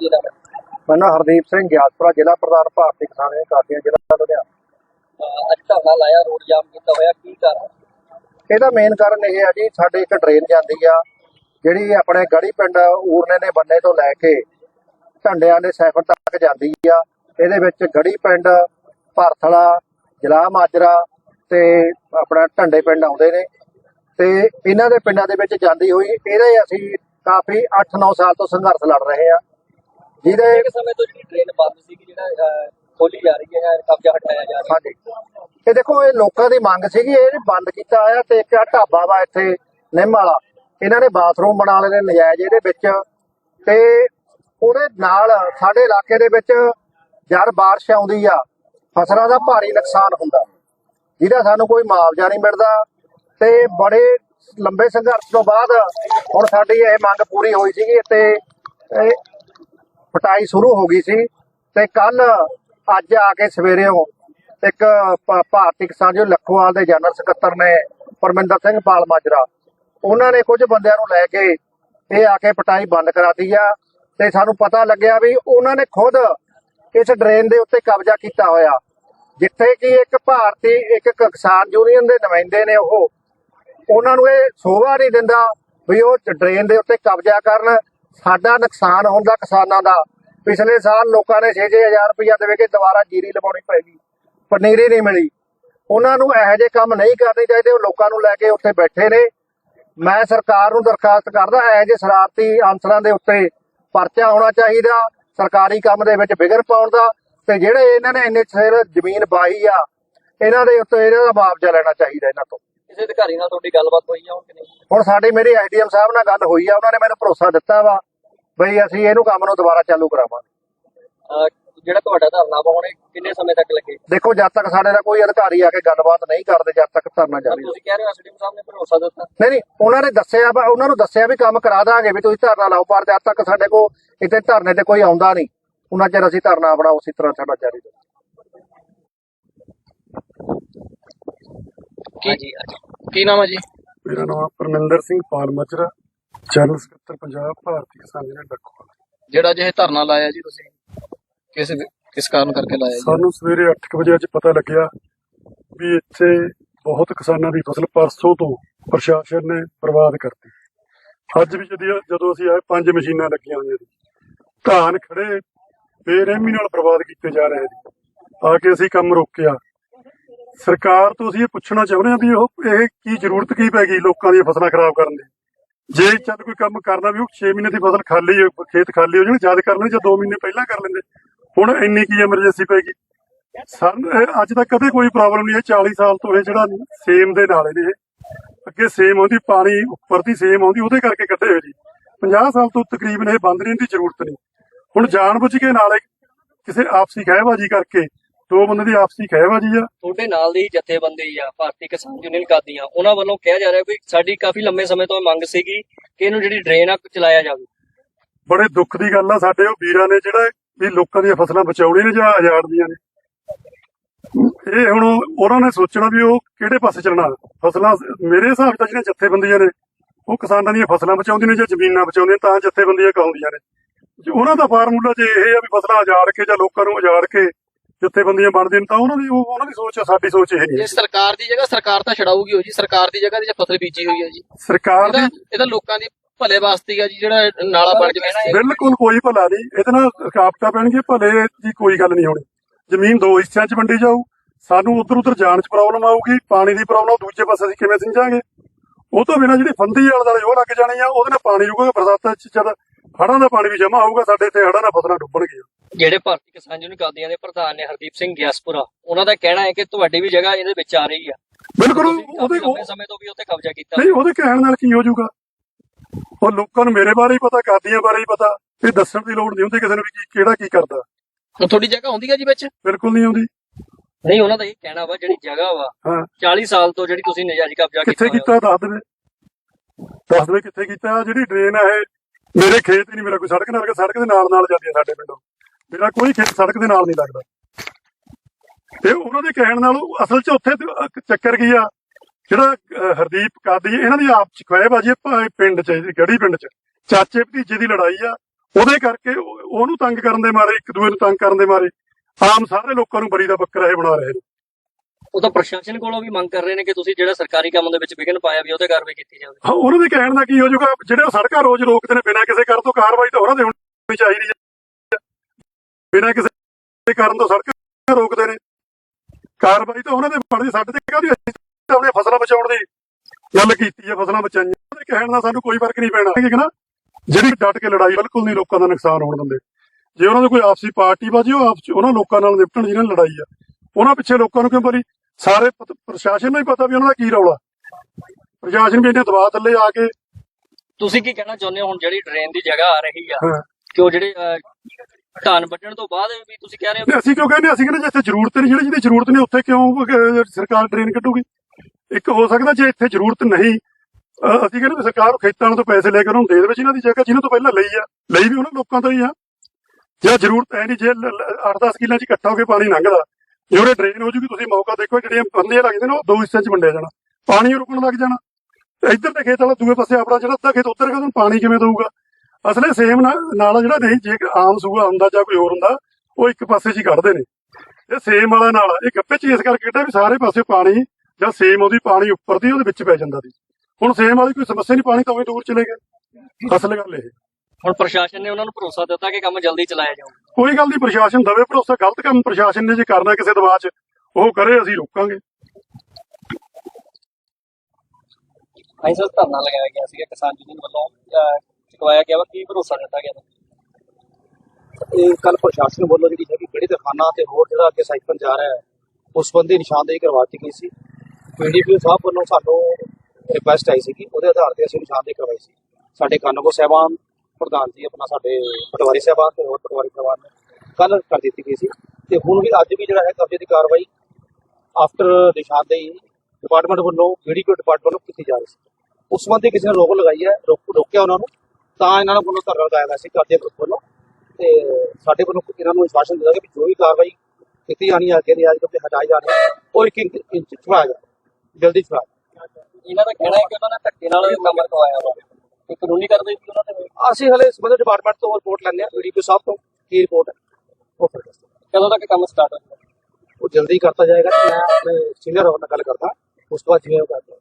ਕੀ ਨਾਮ ਹੈ ਹਰਦੀਪ ਸਿੰਘ ਗਿਆਸਪੁਰਾ ਜ਼ਿਲ੍ਹਾ ਪ੍ਰਧਾਨ ਭਾਰਤੀ ਕਿਸਾਨ ਯੂਨੀਅਨ ਕਾਦੀਆਂ ਜ਼ਿਲ੍ਹਾ ਲੁਧਿਆਣਾ। ਅਹ ਅੱਜ ਧਰਨਾ ਲਾਇਆ ਰੋਡ ਜਾਮ ਕੀਤਾ ਹੋਇਆ ਕੀ ਕਾਰਨ? ਇਹਦਾ ਮੇਨ ਕਾਰਨ ਇਹ ਹੈ ਜੀ ਸਾਡੇ ਇੱਕ ਡਰੇਨ ਜਾਂਦੀ ਆ ਜਿਹੜੀ ਆਪਣੇ ਗੜੀ ਪਿੰਡ ਊਰਨੇ ਦੇ ਬੰਨੇ ਤੋਂ ਲੈ ਕੇ ਢੰਡਿਆਂ ਦੇ ਸੈਫਰ ਤੱਕ ਜਾਂਦੀ ਆ। ਇਹਦੇ ਵਿੱਚ ਗੜੀ ਪਿੰਡ ਭਰਥਲਾ ਜਲਾ ਮਾਜਰਾ ਤੇ ਆਪਣਾ ਢੰਡੇ ਪਿੰਡ ਆਉਂਦੇ ਨੇ। ਤੇ ਇਹਨਾਂ ਦੇ ਪਿੰਡਾਂ ਦੇ ਵਿੱਚ ਜਾਂਦੀ ਹੋਈ ਇਹਦੇ ਅਸੀਂ ਕਾਫੀ 8-9 ਸਾਲ ਤੋਂ ਸੰਘਰਸ਼ ਲੜ ਰਹੇ ਆ। ਜਿਹਦੇ ਇੱਕ ਸਮੇਂ ਤੋਂ ਜਿਹੜੀ ਟ੍ਰੇਨ ਬੰਦ ਸੀ ਜਿਹੜਾ ਖੋਲੀ ਜਾ ਰਹੀ ਹੈ ਕਬਜ਼ਾ ਹਟਾਇਆ ਜਾ ਰਿਹਾ ਹਾਂਜੀ। ਇਹ ਦੇਖੋ ਇਹ ਲੋਕਾਂ ਦੀ ਮੰਗ ਸੀਗੀ ਇਹ ਬੰਦ ਕੀਤਾ ਹੋਇਆ ਤੇ ਇੱਕ ਆ ਢਾਬਾ ਵਾ ਇੱਥੇ ਨਿੰਮ ਵਾਲਾ। ਇਹਨਾਂ ਨੇ ਬਾਥਰੂਮ ਬਣਾ ਲਏ ਨੇ ਨਜਾਇਜ਼ ਇਹਦੇ ਵਿੱਚ। ਤੇ ਉਹਦੇ ਨਾਲ ਸਾਡੇ ਇਲਾਕੇ ਦੇ ਵਿੱਚ ਜਦ ਬਾਰਿਸ਼ ਆਉਂਦੀ ਆ ਫਸਲਾਂ ਦਾ ਭਾਰੀ ਨੁਕਸਾਨ ਹੁੰਦਾ। ਜਿਹਦਾ ਸਾਨੂੰ ਕੋਈ ਮੁਆਵਜ਼ਾ ਨਹੀਂ ਮਿਲਦਾ। ਤੇ ਬੜੇ ਲੰਬੇ ਸੰਘਰਸ਼ ਤੋਂ ਬਾਅਦ ਹੁਣ ਸਾਡੀ ਇਹ ਮੰਗ ਪੂਰੀ ਹੋਈ ਸੀਗੀ ਤੇ ਪਟਾਈ ਸ਼ੁਰੂ ਹੋ ਗਈ ਸੀ ਤੇ ਕੱਲ ਅੱਜ ਆ ਕੇ ਸਵੇਰੇ ਇੱਕ ਭਾਰਤੀ ਕਿਸਾਨ ਜੋ ਲੱਖੋਵਾਲ ਦੇ ਜਨਰਲ ਸਕੱਤਰ ਨੇ ਪਰਮਿੰਦਰ ਸਿੰਘ ਪਾਲ ਮਾਜਰਾ, ਉਹਨਾਂ ਨੇ ਕੁਝ ਬੰਦਿਆਂ ਨੂੰ ਲੈ ਕੇ ਇਹ ਆ ਕੇ ਪਟਾਈ ਬੰਦ ਕਰਾਤੀ ਆ ਤੇ ਸਾਨੂੰ ਪਤਾ ਲੱਗਿਆ ਵੀ ਉਹਨਾਂ ਨੇ ਖੁਦ ਇਸ ਡਰੇਨ ਦੇ ਉੱਤੇ ਕਬਜ਼ਾ ਕੀਤਾ ਹੋਇਆ, ਜਿੱਥੇ ਕਿ ਇੱਕ ਭਾਰਤੀ, ਇੱਕ ਕਿਸਾਨ ਯੂਨੀਅਨ ਦੇ ਨੁਮਾਇੰਦੇ ਨੇ ਉਹ, ਉਹਨਾਂ ਨੂੰ ਇਹ ਸੋਭਾ ਨਹੀਂ ਦਿੰਦਾ ਵੀ ਉਹ ਡਰੇਨ ਦੇ ਉੱਤੇ ਕਬਜ਼ਾ ਕਰਨ ਸਾਡਾ ਨੁਕਸਾਨ ਹੁੰਦਾ ਕਿਸਾਨਾਂ ਦਾ। ਪਿਛਲੇ ਸਾਲ ਲੋਕਾਂ ਨੇ 6-6000 ਰੁਪਇਆ ਦੇਵੇ ਕੇ ਦੁਬਾਰਾ ਜੀਰੀ ਲਵਾਉਣੀ ਪੈਗੀ ਪਨੀਰੀ ਨਹੀਂ ਮਿਲੀ। ਉਹਨਾਂ ਨੂੰ ਇਹੋ ਜਿਹੇ ਕੰਮ ਨਹੀਂ ਕਰਨੇ ਚਾਹੀਦੇ। ਉਹ ਲੋਕਾਂ ਨੂੰ ਲੈ ਕੇ ਉੱਥੇ ਬੈਠੇ ਨੇ। ਮੈਂ ਸਰਕਾਰ ਨੂੰ ਦਰਖਾਸਤ ਕਰਦਾ, ਇਹੋ ਜਿਹੇ ਸ਼ਰਾਰਤੀ ਅਨਸਰਾਂ ਦੇ ਉੱਤੇ ਪਰਚਾ ਹੋਣਾ ਚਾਹੀਦਾ, ਸਰਕਾਰੀ ਕੰਮ ਦੇ ਵਿੱਚ ਵਿਗਰ ਪਾਉਣ ਦਾ। ਤੇ ਜਿਹੜੇ ਇਹਨਾਂ ਨੇ ਇੰਨੇ ਸਿਰ ਜ਼ਮੀਨ ਬਾਹੀ ਆ, ਇਹਨਾਂ ਦੇ ਉੱਤੇ ਇਹਨਾਂ ਦਾ ਮੁਆਵਜ਼ਾ ਲੈਣਾ ਚਾਹੀਦਾ ਇਹਨਾਂ ਤੋਂ। ਕਿਸੇ ਅਧਿਕਾਰੀ ਨਾਲ ਤੁਹਾਡੀ ਗੱਲਬਾਤ ਹੋਈ ਆ ਹੁਣ ਕਿ ਨਹੀਂ? ਹੁਣ ਸਾਡੀ ਮੇਰੀ ਐਡੀਐਮ ਸਾਹਿਬ ਨਾਲ ਗੱਲ ਹੋਈ ਆ ਉਹਨਾਂ ਨੇ ਮੈਨੂੰ ਭਰੋਸਾ ਦਿੱਤਾ ਵਾ ਬਈ ਅਸੀਂ ਇਹਨੂੰ ਕੰਮ ਨੂੰ ਦੁਬਾਰਾ ਚਾਲੂ ਕਰਾਵਾਂਗੇ। ਅਹ ਜਿਹੜਾ ਤੁਹਾਡਾ ਧਰਨਾ ਪਾਉਣੇ ਕਿੰਨੇ ਸਮੇਂ ਤੱਕ ਲੱਗੇ? ਦੇਖੋ ਜਦ ਤੱਕ ਸਾਡੇ ਨਾਲ ਕੋਈ ਅਧਿਕਾਰੀ ਆ ਕੇ ਗੱਲਬਾਤ ਨਹੀਂ ਕਰਦੇ ਜਦ ਤੱਕ ਧਰਨਾ ਜਾਰੀ ਤੁਸੀਂ ਕਹਿ ਰਹੇ ਹੋ ਐਸਡੀਐਮ ਸਾਹਿਬ ਨੇ ਭਰੋਸਾ ਦਿੱਤਾ? ਨਹੀਂ ਨਹੀਂ ਉਹਨਾਂ ਨੇ ਦੱਸਿਆ ਵਾ ਉਹਨਾਂ ਨੂੰ ਦੱਸਿਆ ਵੀ ਕੰਮ ਕਰਾ ਦਾਂਗੇ ਵੀ ਤੁਸੀਂ ਧਰਨਾ ਲਾਓ ਪਰ ਜਦ ਤੱਕ ਸਾਡੇ ਕੋਲ ਇੱਥੇ ਧਰਨੇ ਤੇ ਕੋਈ ਆਉਂਦਾ ਨਹੀਂ ਉਹਨਾਂ ਚਿਰ ਅਸੀਂ ਧਰਨਾ ਆਪਣਾ ਉਸੇ ਤਰ੍ਹਾਂ ਸਾਡਾ ਜਾਰੀ ਰੱਖਾਂਗੇ। ਹਾਂਜੀ ਕੀ ਨਾਮ ਹੈ ਜੀ? ਮੇਰਾ ਨਾਮ ਪਰਮਿੰਦਰ ਸਿੰਘ ਪਾਲ ਮਚਰਾ ਜਨਰਲ ਸਕੱਤਰ ਪੰਜਾਬ ਭਾਰਤੀ ਕਿਸਾਨ ਯੂਨੀਅਨ ਲੱਖੋਵਾਲ ਜਿਹੜਾ ਜਿਹੇ ਧਰਨਾ ਲਾਇਆ ਜੀ ਤੁਸੀਂ ਕਿਸ ਕਿਸ ਕਾਰਨ ਕਰਕੇ ਲਾਇਆ ਜੀ? ਸਾਨੂੰ ਸਵੇਰੇ 8 ਵਜੇ ਅੱਜ ਪਤਾ ਲੱਗਿਆ ਵੀ ਇੱਥੇ ਬਹੁਤ ਕਿਸਾਨਾਂ ਦੀ ਫਸਲ ਪਰਸੋਂ ਤੋਂ ਪ੍ਰਸ਼ਾਸਨ ਨੇ ਬਰਬਾਦ ਕਰਤੀ। ਅੱਜ ਵੀ ਜਦੀ ਜਦੋਂ ਅਸੀਂ ਆਏ ਪੰਜ ਮਸ਼ੀਨਾਂ ਲੱਗੀਆਂ ਹੋਈਆਂ ਸੀ। ਧਾਨ ਖੜੇ ਬੇਰਹਿਮੀ ਨਾਲ ਬਰਬਾਦ ਕੀਤੇ ਜਾ ਰਹੇ ਸੀ। ਆ ਕੇ ਅਸੀਂ ਕੰਮ ਰੋਕਿਆ। ਸਰਕਾਰ ਤੋਂ ਅਸੀਂ ਇਹ ਪੁੱਛਣਾ ਚਾਹੁੰਦੇ ਹਾਂ ਵੀ ਉਹ ਇਹ ਕੀ ਜ਼ਰੂਰਤ ਕੀ ਪੈ ਗਈ ਲੋਕਾਂ ਦੀਆਂ ਫਸਲਾਂ ਖਰਾਬ ਕਰਨ ਦੀ? ਜੇ ਚੱਲ ਕੋਈ ਕੰਮ ਕਰਨਾ ਵੀ ਉਹ 6 ਮਹੀਨੇ ਦੀ ਫਸਲ ਖਾਲੀ ਖੇਤ ਖਾਲੀ ਹੋ ਜਾਣ ਜਦ ਕਰ ਲੈਣ ਜਾਂ 2 ਮਹੀਨੇ ਪਹਿਲਾਂ ਕਰ ਲੈਂਦੇ। ਹੁਣ ਇੰਨੀ ਕੀ ਐਮਰਜੈਂਸੀ ਪੈ ਗਈ। ਸਾਨੂੰ ਅੱਜ ਤੱਕ ਕਦੇ ਕੋਈ ਪ੍ਰੋਬਲਮ ਨਹੀਂ ਹੈ। 40 ਸਾਲ ਤੋਂ ਇਹ ਜਿਹੜਾ ਸੇਮ ਦੇ ਨਾਲ ਨੇ ਅੱਗੇ ਸੇਮ ਆਉਂਦੀ, ਪਾਣੀ ਉੱਪਰ ਦੀ ਸੇਮ ਆਉਂਦੀ, ਉਹਦੇ ਕਰਕੇ ਕੱਢੇ ਹੋਏ ਜੀ। 50 ਸਾਲ ਤੋਂ ਤਕਰੀਬਨ ਇਹ ਬੰਦ ਨਹੀਂ ਦੀ ਜ਼ਰੂਰਤ ਨਹੀਂ। ਹੁਣ ਜਾਣ ਜਾਣਬੁੱਝ ਕੇ ਨਾਲੇ ਕਿਸੇ ਆਪਸੀ ਖਹਿਬਾਜੀ ਕਰਕੇ ਦੋ ਬੰਦੇ ਦੀ ਆਪਸੀ ਖਹਿਬਾਜੀ ਆ। ਤੁਹਾਡੇ ਨਾਲ ਦੀ ਜਥੇਬੰਦੀ ਆ ਭਾਰਤੀ ਕਿਸਾਨ ਯੂਨੀਅਨ ਕਾਦੀਆਂ ਉਹਨਾਂ ਵੱਲੋਂ ਕਿਹਾ ਜਾ ਰਿਹਾ ਵੀ ਸਾਡੀ ਕਾਫੀ ਲੰਮੇ ਸਮੇਂ ਤੋਂ ਇਹ ਮੰਗ ਸੀਗੀ ਕਿ ਇਹਨੂੰ ਜਿਹੜੀ ਡਰੇਨ ਆ ਚਲਾਇਆ ਜਾਵੇ। ਬੜੇ ਦੁੱਖ ਦੀ ਗੱਲ ਆ ਸਾਡੇ ਉਹ ਵੀਰਾਂ ਨੇ ਜਿਹੜਾ ਵੀ ਲੋਕਾਂ ਦੀਆਂ ਫਸਲਾਂ ਬਚਾਉਣੀਆਂ ਨੇ ਜਾਂ ਉਜਾੜਦੀਆਂ ਨੇ। ਇਹ ਹੁਣ ਉਹਨਾਂ ਨੇ ਸੋਚਣਾ ਵੀ ਉਹ ਕਿਹੜੇ ਪਾਸੇ ਚੱਲਣਾ। ਫਸਲਾਂ ਮੇਰੇ ਹਿਸਾਬ ਨਾਲ ਜਿਹੜੀਆਂ ਜਥੇਬੰਦੀਆਂ ਨੇ ਉਹ ਕਿਸਾਨਾਂ ਦੀਆਂ ਫਸਲਾਂ ਬਚਾਉਂਦੀਆਂ ਨੇ ਜਾਂ ਜ਼ਮੀਨਾਂ ਬਚਾਉਂਦੀਆਂ ਤਾਂ ਜਥੇਬੰਦੀਆਂ ਕਹਾਉਂਦੀਆਂ ਨੇ। ਉਹਨਾਂ ਦਾ ਫਾਰਮੂਲਾ ਜੇ ਇਹ ਆ ਵੀ ਫਸਲਾਂ ਉਜਾੜ ਕੇ ਜਾਂ ਲੋਕਾਂ ਨੂੰ ਉਜਾੜ ਕੇ ਜਥੇਬੰਦੀਆਂ ਬਣਦੀਆਂ ਨੇ ਤਾਂ ਉਹਨਾਂ ਦੀ ਉਹ ਉਹਨਾਂ ਦੀ ਸੋਚ ਆ ਸਾਡੀ ਸੋਚ ਇਹ ਨਹੀਂ ਜੇ ਹੈ। ਸਰਕਾਰ ਦੀ ਜਗ੍ਹਾ ਸਰਕਾਰ ਤਾਂ ਛਡਾਊਗੀ ਹੋ ਜੀ ਸਰਕਾਰ ਦੀ ਜਗ੍ਹਾ ਤੇ ਜੇ ਫਸਲ ਬੀਜੀ ਹੋਈ ਹੈ ਜੀ। ਸਰਕਾਰ ਇਹਦਾ ਦੀ ਇਹਦਾ ਲੋਕਾਂ ਦੀ ਭਲੇ ਵਾਸਤੇ ਹੀ ਆ ਜੀ ਜਿਹੜਾ ਨਾਲਾ ਬਣ ਜਾਵੇ। ਬਿਲਕੁਲ ਕੋਈ ਭਲਾ ਨਹੀਂ। ਇਹਦੇ ਨਾਲ ਰੁਕਾਵਟਾਂ ਪੈਣਗੀਆਂ ਭਲੇ ਦੀ ਕੋਈ ਗੱਲ ਨਹੀਂ ਹੋਣੀ। ਜ਼ਮੀਨ ਦੋ ਹਿੱਸਿਆਂ 'ਚ ਵੰਡੀ ਜਾਊ। ਸਾਨੂੰ ਉਧਰ ਉਧਰ ਜਾਣ 'ਚ ਪ੍ਰੋਬਲਮ ਆਊਗੀ ਪਾਣੀ ਦੀ ਪ੍ਰੋਬਲਮ ਦੂਜੇ ਪਾਸੇ ਅਸੀਂ ਕਿਵੇਂ ਸਿੰਜਾਂਗੇ? ਉਹ ਤੋਂ ਬਿਨਾਂ ਜਿਹੜੀ ਫੰਦੀ ਵਾਲੇ ਵਾਲੇ ਉਹ ਲੱਗ ਜਾਣੀ ਆ ਉਹਦੇ ਨਾਲ ਪਾਣੀ ਰੁਕੇਗਾ ਬਰਸਾਤਾਂ 'ਚ ਜਦ ਹੜ੍ਹਾਂ ਦਾ ਪਾਣੀ ਵੀ ਜਮ੍ਹਾਂ ਹੋਊਗਾ ਸਾਡੇ ਇੱਥੇ ਹੜ੍ਹਾਂ ਨਾਲ ਫਸਲਾਂ ਡੁੱਬਣਗੀਆਂ ਜਿਹੜੇ ਭਾਰਤੀ ਕਿਸਾਨ ਯੂਨੀਅਨ ਕਾਦੀਆਂ ਦੇ ਪ੍ਰਧਾਨ ਨੇ ਹਰਦੀਪ ਸਿੰਘ ਗਿਆਸਪੁਰਾ ਉਹਨਾਂ ਦਾ ਕਹਿਣਾ ਹੈ ਕਿ ਤੁਹਾਡੀ ਵੀ ਜਗ੍ਹਾ ਇਹਦੇ ਵਿੱਚ ਆ ਰਹੀ ਆ। ਬਿਲਕੁਲ ਉਹਦੇ ਸਮੇਂ ਤੋਂ ਵੀ ਉੱਥੇ ਕਬਜ਼ਾ ਕੀਤਾ। ਨਹੀਂ ਉਹਦੇ ਕਹਿਣ ਨਾਲ ਕੀ ਹੋ ਜਾਊਗਾ? ਉਹ ਲੋਕਾਂ ਨੂੰ ਮੇਰੇ ਬਾਰੇ ਹੀ ਪਤਾ ਕਾਦੀਆਂ ਬਾਰੇ ਹੀ ਪਤਾ ਇਹ ਦੱਸਣ ਦੀ ਲੋੜ ਨਹੀਂ ਹੁੰਦੀ ਕਿਸੇ ਨੂੰ ਵੀ ਕੀ ਕਿਹੜਾ ਕੀ ਕਰਦਾ। ਹੁਣ ਤੁਹਾਡੀ ਜਗ੍ਹਾ ਆਉਂਦੀ ਹੈ ਜੀ ਵਿੱਚ? ਬਿਲਕੁਲ ਨਹੀਂ ਆਉਂਦੀ। ਨਹੀਂ ਉਹਨਾਂ ਦਾ ਇਹ ਕਹਿਣਾ ਵਾ ਜਿਹੜੀ ਜਗ੍ਹਾ ਵਾ ਹਾਂ। 40 ਸਾਲ ਤੋਂ ਜਿਹੜੀ ਤੁਸੀਂ ਨਜਾਇਜ਼ ਕਬਜ਼ਾ ਕਿੱਥੇ ਕੀਤਾ ਕੀਤਾ? ਦੱਸ ਦੇਵੇ। ਦੱਸ ਦੇਵੇ ਕਿੱਥੇ ਕੀਤਾ? ਜਿਹੜੀ ਡਰੇਨ ਆ ਇਹ ਮੇਰੇ ਖੇਤ ਹੀ ਨਹੀਂ ਮੇਰਾ ਕੋਈ ਸੜਕ ਨਾਲ ਸੜਕ ਦੇ ਨਾਲ ਨਾਲ ਜਾਂਦੀ ਆ ਸਾਡੇ ਪਿੰਡੋਂ। ਮੇਰਾ ਕੋਈ ਖੇਤ ਸੜਕ ਦੇ ਨਾਲ ਨਹੀਂ ਲੱਗਦਾ। ਤੇ ਉਹਨਾਂ ਦੇ ਕਹਿਣ ਨਾਲ ਅਸਲ 'ਚ ਉੱਥੇ ਚੱਕਰ ਕੀ ਆ, ਜਿਹੜਾ ਹਰਦੀਪ ਕਾਦੀ ਇਹਨਾਂ ਦੀ ਆਪ ਚ ਖੋਏ ਬਾਜੀ ਪਿੰਡ 'ਚ ਇਹਦੀ ਗੜੀ ਪਿੰਡ 'ਚ। ਚਾਚੇ ਭਤੀਜੇ ਦੀ ਲੜਾਈ ਆ, ਉਹਦੇ ਕਰਕੇ ਉਹਨੂੰ ਤੰਗ ਕਰਨ ਦੇ ਮਾਰੇ, ਇੱਕ ਦੂਏ ਨੂੰ ਤੰਗ ਕਰਨ ਦੇ ਮਾਰੇ। ਆਮ ਸਾਰੇ ਲੋਕਾਂ ਨੂੰ ਬਰੀ ਦਾ ਬੱਕਰਾ ਇਹ ਬਣਾ ਰਹੇ ਨੇ। ਉਹ ਤਾਂ ਪ੍ਰਸ਼ਾਸਨ ਕੋਲੋਂ ਵੀ ਮੰਗ ਕਰ ਰਹੇ ਨੇ ਕਿ ਤੁਸੀਂ ਜਿਹੜਾ ਸਰਕਾਰੀ ਕੰਮ ਦੇ ਵਿੱਚ ਵਿਘਨ ਪਾਇਆ ਵੀ ਉਹਤੇ ਕਾਰਵਾਈ ਕੀਤੀ ਜਾਵੇ। ਹਾਂ, ਉਹਨਾਂ ਦੇ ਕਹਿਣ ਦਾ ਕੀ ਹੋ ਜਾਊਗਾ? ਜਿਹੜੇ ਸੜਕਾਂ ਰੋਜ਼ ਰੋਕਦੇ ਨੇ, ਬਿਨਾਂ ਕਿਸੇ ਕਾਰਨ ਤੋਂ ਕਾਰਵਾਈ ਤਾਂ ਉਹਨਾਂ ਦੇ ਹੋਣੀ ਚਾਹੀਦੀ ਹੈ। ਬਿਨਾਂ ਕਿਸੇ ਕਾਰਨ ਤੋਂ ਸੜਕਾਂ ਰੋਕਦੇ ਨੇ। ਕਾਰਵਾਈ ਤਾਂ ਉਹਨਾਂ ਦੇ ਬਣਦੀ ਸਾਡੇ ਤੇ ਕਾਹਦੀ ਅਸੀਂ ਫਸਲਾਂ ਬਚਾਉਣ ਦੀ ਗੱਲ ਕੀਤੀ ਹੈ, ਫਸਲਾਂ ਬਚਾਈਆਂ। ਉਹਦੇ ਕਹਿਣ ਦਾ ਸਾਨੂੰ ਕੋਈ ਫ਼ਰਕ ਨਹੀਂ ਪੈਣਾ। ਠੀਕ ਹੈ ਨਾ? ਜਿਹੜੀ ਡਟ ਕੇ ਲੜਾਈ, ਬਿਲਕੁਲ ਨਹੀਂ ਲੋਕਾਂ ਦਾ ਨੁਕਸਾਨ ਹੋਣ ਦਿੰਦੇ। ਜੇ ਉਹਨਾਂ ਦੀ ਕੋਈ ਆਪਸੀ ਪਾਰਟੀ ਬਾਜੀ, ਉਹ ਆਪਸ ਉਹਨਾਂ ਲੋਕਾਂ ਨਾਲ ਨਿਪਟਣ ਜਿਹਨਾਂ ਨਾਲ ਲੜਾਈ ਆ। ਉਹਨਾਂ ਪਿੱਛੇ ਲੋਕਾਂ ਨੂੰ ਕਿਉਂ ਬਰੀ ਸਾਰੇ ਪਤ- ਪ੍ਰਸ਼ਾਸਨ ਨੂੰ ਹੀ ਪਤਾ ਵੀ ਉਹਨਾਂ ਦਾ ਕੀ ਰੌਲਾ। ਪ੍ਰਸ਼ਾਸਨ ਵੀ ਇਹਨੇ ਦਬਾਅ ਥੱਲੇ ਆ ਕੇ ਤੁਸੀਂ ਕੀ ਕਹਿਣਾ ਚਾਹੁੰਦੇ ਹੋ? ਹੁਣ ਜਿਹੜੀ ਡਰੇਨ ਦੀ ਜਗ੍ਹਾ ਆ ਰਹੀ ਆ ਹਾਂ। ਕਿ ਉਹ ਜਿਹੜੇ ਅਹ, ਢਾਨ ਵੱਢਣ ਤੋਂ ਬਾਅਦ ਵੀ ਤੁਸੀਂ ਕਹਿ ਰਹੇ ਹੋ ਅਸੀਂ ਕਿਉਂ ਕਹਿੰਦੇ ਅਸੀਂ ਕਹਿੰਦੇ ਜਿੱਥੇ ਜ਼ਰੂਰਤ ਨਹੀਂ ਜਿਹੜੀ ਜਿਹਦੀ ਜ਼ਰੂਰਤ ਨਹੀਂ ਉੱਥੇ ਕਿਉਂ ਅਹ, ਸਰਕਾਰ ਡਰੇਨ ਕੱਢੂਗੀ? ਇੱਕ ਹੋ ਸਕਦਾ ਜੇ ਇੱਥੇ ਜ਼ਰੂਰਤ ਨਹੀਂ ਅਹ, ਅਸੀਂ ਕਹਿੰਦੇ ਵੀ ਸਰਕਾਰ ਖੇਤਾਂ ਤੋਂ ਪੈਸੇ ਲੈ ਕੇ ਉਹਨਾਂ ਨੂੰ ਦੇ ਦੇਵੇ ਜਿਨ੍ਹਾਂ ਦੀ ਜਗ੍ਹਾ ਜਿਹਨਾਂ ਤੋਂ ਪਹਿਲਾਂ ਲਈ ਆ ਲਈ ਵੀ ਉਹਨਾਂ ਲੋਕਾਂ ਤੋਂ ਹੀ ਆ। ਜੇ ਜ਼ਰੂਰਤ ਹੈ ਨਹੀਂ ਜੇ 8-10 ਕਿੱਲਿਆਂ 'ਚ ਇਕੱਠਾ ਹੋ ਕੇ ਪਾਣੀ ਲੰਘਦਾ ਜਿਹੜੇ ਡਰੇਨ ਹੋ ਜੂਗੀ ਤੁਸੀਂ ਮੌਕਾ ਦੇਖੋ ਜਿਹੜੀਆਂ ਬੰਦੀਆਂ ਲੱਗਦੇ ਨੇ, ਉਹ ਦੋ ਹਿੱਸਿਆਂ 'ਚ ਵੰਡਿਆ ਜਾਣਾ। ਪਾਣੀ ਰੁਕਣ ਲੱਗ ਜਾਣਾ। ਇੱਧਰ ਦੇ ਖੇਤ ਵਾਲਾ, ਦੂਏ ਪਾਸੇ ਆਪਣਾ ਜਿਹੜਾ ਅੱਧਾ ਖੇਤ ਉੱਧਰ ਗਿਆ ਉਹਨੂੰ ਪਾਣੀ ਕਿਵੇਂ ਦਊਗਾ? ਅਸਲੇ ਸੇਮ ਨਾਲ ਜਿਹੜਾ ਨਹੀਂ ਜੇ ਆਮ ਸੂਆ ਹੁੰਦਾ ਜਾਂ ਕੋਈ ਹੋਰ ਹੁੰਦਾ, ਉਹ ਇੱਕ ਪਾਸੇ 'ਚ ਹੀ ਕੱਢਦੇ ਨੇ। ਇਹ ਸੇਮ ਵਾਲਾ ਨਾਲ ਇਹ ਗੱਪੇ 'ਚ ਇਸ ਕਰਕੇ ਕੱਢਿਆ ਵੀ ਸਾਰੇ ਪਾਸੇ ਪਾਣੀ ਜਾਂ ਸੇਮ ਉਹਦੀ ਪਾਣੀ ਉੱਪਰ ਦੀ, ਉਹਦੇ ਵਿੱਚ ਪੈ ਜਾਂਦਾ ਸੀ। ਹੁਣ ਸੇਮ ਵਾਲੀ ਕੋਈ ਸਮੱਸਿਆ ਨਹੀਂ, ਪਾਣੀ ਤਾਂ ਉਵੇਂ ਦੂਰ ਚਲੇ ਗਿਆ। ਅਸਲ ਗੱਲ ਇਹ ਹੁਣ ਪ੍ਰਸ਼ਾਸਨ ਨੇ ਉਹਨਾਂ ਨੂੰ ਭਰੋਸਾ ਦਿੱਤਾ ਕਿ ਕੰਮ ਜਲਦੀ ਚਲਾਇਆ ਜਾਊਗਾ। ਕੋਈ ਗੱਲ ਨਹੀਂ ਪ੍ਰਸ਼ਾਸਨ ਦਵੇ ਭਰੋਸਾ ਗਲਤ ਕੰਮ ਪ੍ਰਸ਼ਾਸਨ ਨੇ ਜੇ ਕਰਨਾ ਕਿਸੇ ਦਬਾਅ 'ਚ ਉਹ ਕਰੇ ਅਸੀਂ ਰੋਕਾਂਗੇ। ਅਸੀਂ ਸਰ ਧਰਨਾ ਲਗਾਇਆ ਗਿਆ ਸੀਗਾ ਕਿਸਾਨ ਯੂਨੀਅਨ ਵੱਲੋਂ ਚੁਕਵਾਇਆ ਗਿਆ ਵਾ ਕੀ ਭਰੋਸਾ ਦਿੱਤਾ ਗਿਆ ਇਹ ਕੱਲ ਪ੍ਰਸ਼ਾਸਨ ਵੱਲੋਂ ਜਿਹੜੀ ਹੈਗੀ ਬੜੀ ਤਖਾਨਾ ਤੇ ਹੋਰ ਜਿਹੜਾ ਅੱਗੇ ਸਾਈਕਲ ਜਾ ਰਿਹਾ ਹੈ ਉਸ ਬੰਦੇ ਨਿਸ਼ਾਨਦੇਹੀ ਕਰਵਾ ਦਿੱਤੀ ਗਈ ਸੀ। ਪੀਡੀਪੀਓ ਸਾਹਿਬ ਵੱਲੋਂ ਸਾਨੂੰ ਰਿਕੁਐਸਟ ਆਈ ਸੀ ਕਿ ਉਹਦੇ ਆਧਾਰ ਤੇ ਅਸੀਂ ਨਿਸ਼ਾਨਦੇਹੀ ਕਰਵਾਈ ਸੀ। ਸਾਡੇ ਕਾਨੂੰਗੋ ਸਾਹਿਬਾਨ ਪ੍ਰਧਾਨ ਜੀ ਆਪਣਾ ਸਾਡੇ ਪਟਵਾਰੀ ਸਾਹਿਬਾਨ ਤੇ ਹੋਰ ਪਟਵਾਰੀ ਸਾਹਿਬਾਨ ਨੇ ਕੱਲ ਕਰ ਦਿੱਤੀ ਗਈ ਸੀ। ਤੇ ਹੁਣ ਵੀ ਅੱਜ ਵੀ ਜਿਹੜਾ ਹੈ ਕਬਜ਼ੇ ਦੀ ਕਾਰਵਾਈ ਆਫਟਰ ਨਿਸ਼ਾਨਦੇਹੀ ਡਿਪਾਰਟਮੈਂਟ ਵੱਲੋਂ ਬੀਡੀਪੀਓ ਡਿਪਾਰਟਮੈਂਟ ਵੱਲੋਂ ਕੀਤੀ ਜਾ ਰਹੀ ਸੀ। ਉਸ ਸੰਬੰਧੀ ਕਿਸੇ ਨੇ ਰੋਕ ਲਗਾਈ ਹੈ ਰੋਕਿਆ ਉਹਨਾਂ ਨੂੰ, ਤਾਂ ਇਹਨਾਂ ਨੂੰ ਵੱਲੋਂ ਧਰਨਾ ਲਗਾਇਆ ਗਿਆ ਸੀ ਕਬਜ਼ੇ ਗਰੁੱਪ ਵੱਲੋਂ। ਤੇ ਸਾਡੇ ਵੱਲੋਂ ਇਹਨਾਂ ਨੂੰ ਵਿਸ਼ਵਾਸ ਦਿੱਤਾ ਗਿਆ ਜੋ ਵੀ ਕਾਰਵਾਈ ਕੀਤੀ ਜਾਣੀ ਹੈ, ਅੱਗੇ ਦੀ ਅੱਜ ਤੋਂ ਹਟਾਈ ਜਾਣੀ, ਉਹ ਇੱਕ ਇੰਚ ਇੰਚ ਜਾ ਜਲਦੀ ਛੁਆ ਇਹਨਾਂ ਦਾ ਕਹਿਣਾ ਹੈ ਕਿ ਉਹਨਾਂ ਨੇ ਧੱਕੇ ਨਾਲ ਕੰਮ ਕਰਵਾਇਆ ਵਾ। ਕਾਨੂੰਨੀ ਕਾਰਵਾਈ ਵੀ ਉਹਨਾਂ ਤੇ। ਅਸੀਂ ਹਲੇ ਸੰਬੰਧਿਤ ਡਿਪਾਰਟਮੈਂਟ ਤੋਂ ਰਿਪੋਰਟ ਲੈਂਦੇ ਹਾਂ ਵੀਡੀਪੀ ਸਾਹਿਬ ਤੋਂ ਕੀ ਰਿਪੋਰਟ ਹੈ ਉਹ ਫਿਰ ਦੱਸਦੇ ਹਾਂ। ਕਦੋਂ ਤੱਕ ਕੰਮ ਸਟਾਰਟ ਹੋਵੇਗਾ ਉਹ ਜਲਦੀ ਕਰਤਾ ਜਾਏਗਾ ਮੈਂ ਆਪਣੇ ਸੀਨੀਅਰ ਨਾਲ ਗੱਲ ਕਰਦਾ ਉਸ ਤੋਂ ਬਾਅਦ ਜਿਵੇਂ ਉਹ ਕਰਦੇ